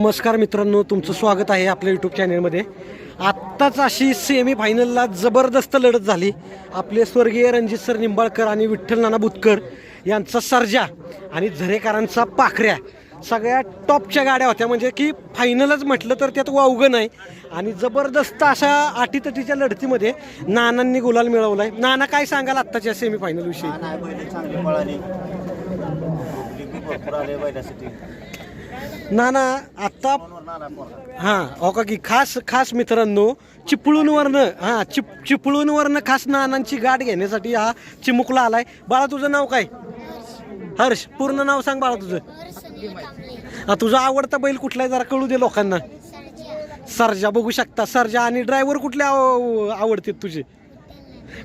नमस्कार मित्रांनो तुमचं स्वागत आहे आपल्या यूट्यूब चॅनलमध्ये आत्ताच अशी सेमी फायनलला जबरदस्त लढत झाली. आपले स्वर्गीय रणजित सर निंबाळकर आणि विठ्ठल नाना बुतकर यांचा सर्जा आणि झरेकरांचा पाखऱ्या सगळ्या टॉपच्या गाड्या होत्या. म्हणजे की फायनलच म्हटलं तर त्यात वावगं नाही. आणि जबरदस्त अशा आटीतटीच्या लढतीमध्ये नानांनी गुलाल मिळवला आहे नाना काय सांगाल आत्ताच्या सेमी ना ना नाना आत्ता हां हो का की खास खास मित्रांनो चिपळूणवरनं हां चिप चिपळूणवरनं खास नानांची गाठ घेण्यासाठी हा चिमुकला आलाय. बाळा तुझं नाव काय? हर्ष पूर्ण नाव सांग बाळा तुझं. हा तुझा आवडता बैल कुठला आहे? जरा कळू दे लोकांना. सरजा. बघू शकता. सरजा आणि ड्रायव्हर कुठले आव- आवडतात तुझे?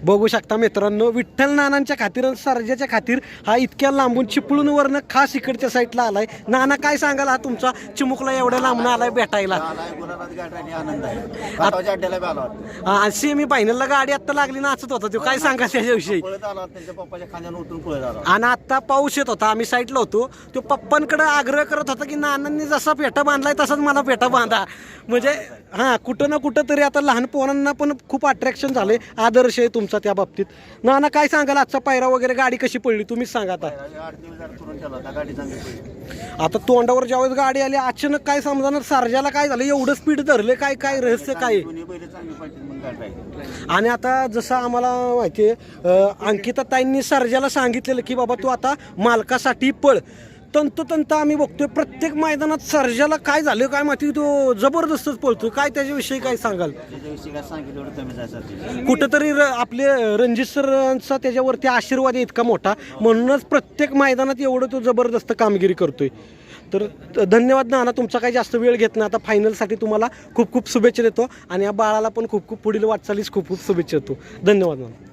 बघू शकता मित्रांनो विठ्ठल नानांच्या खातीर सर्जाच्या खातीर हा इतक्या लांबून चिपळूणवरनं खास इकडच्या साईडला आलाय. नाना काय सांगाल हा तुमचा? चिमुकला एवढ्या लांबून आलाय भेटायला. आनंद सेमी फायनलला गाडी आत्ता लागली नाचत होता. तो काय सांगा त्याच्याविषयी? आणि आता पाऊस येत होता आम्ही साईडला होतो. तो पप्पांकडे आग्रह करत होता की नानांनी जसा पेटा बांधलाय तसाच मला पेटा बांधा. म्हणजे हां कुठं ना कुठं तरी आता लहान पोरांना पण खूप अट्रॅक्शन झाले आदर्श आहे तुमचा त्या बाबतीत? नाना काय सांगाल? आजचा पायरा वगैरे गाडी कशी पडली? तुम्हीच सांगा आता. आठ दिवस जरा करून ठेवला होता गाडी चांगली पळली आता तोंडावर ज्यावेळेस गाडी आली अचानक काय समजाणार सारजाला काय झालं? एवढं स्पीड धरले काय काय रहस्य काय? दोन्ही चांगली मग आणि आता जसं आम्हाला माहिती आहे अंकिता ताईंनी सर्जाला सांगितलेलं की बाबा तू आता मालकासाठी पळ. तंतोतंत आम्ही बघतोय. प्रत्येक मैदानात सर्जाला काय झालं काय माहिती तो जबरदस्तच पळतोय. काय त्याच्याविषयी काय सांगाल? त्याच्याविषयी काय सांगितलं एवढं कमी जायचं कुठंतरी र- आपले रणजित सरांचा त्याच्यावरती आशीर्वाद आहे इतका मोठा. म्हणूनच प्रत्येक मैदानात एवढं तो जबरदस्त कामगिरी करतोय. तर धन्यवाद नाना तुमचा काही जास्त वेळ घेत नाही. आता फायनलसाठी तुम्हाला खूप खूप शुभेच्छा देतो. आणि या बाळाला पण खूप खूप पुढील वाटचालीस खूप खूप शुभेच्छा देतो. धन्यवाद नाना.